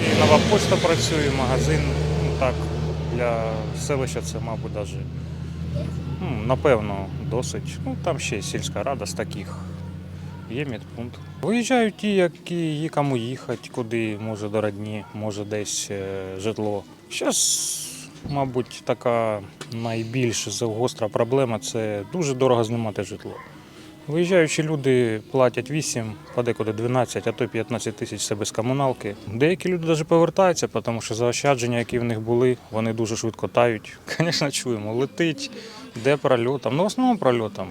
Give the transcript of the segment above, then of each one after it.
І нова почта працює, магазин. Ну так, для селища це, мабуть, навіть, ну, напевно, досить. Ну, там ще сільська рада з таких. Є медпункт. Виїжджають ті, які є кому їхати, куди, може до родні, може десь е, житло. Зараз, мабуть, така найбільш гостра проблема це дуже дорого знімати житло. Виїжджаючі люди платять 8, подекуди 12, а то 15 тисяч це без комуналки. Деякі люди навіть повертаються, тому що заощадження, які в них були, вони дуже швидко тають. Звісно, чуємо, летить, де прольотом. Ну, в основному прольотом.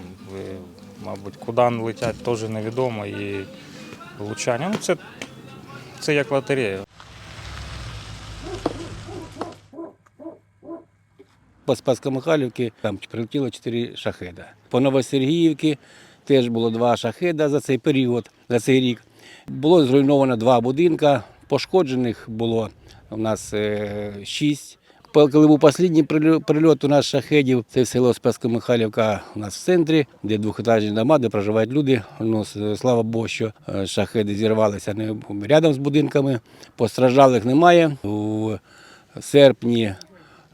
Мабуть, куди летять, теж невідомо. І влучання. Ну, це, це як лотерея. По Спасько-Михайлівки там прилетіло 4 шахеда. По Новосергіївці теж було два шахеда за цей період, за цей рік. Було зруйновано два будинка, пошкоджених було у нас е, шість. Коли був останній прильо- прильот у нас шахедів, це село Спасько-Михайлівка у нас в центрі, де двохетажні дома, де проживають люди. Ну, слава Богу, що е, шахеди зірвалися не рядом з будинками. Постраждалих немає. У серпні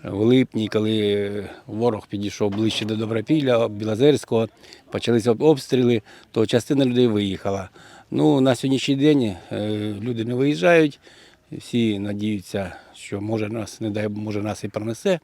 в липні, коли ворог підійшов ближче до Добропілля, Білозерського, почалися обстріли, то частина людей виїхала. Ну, на сьогоднішній день е, люди не виїжджають, всі надіються, що може нас, не дай може нас і пронесе.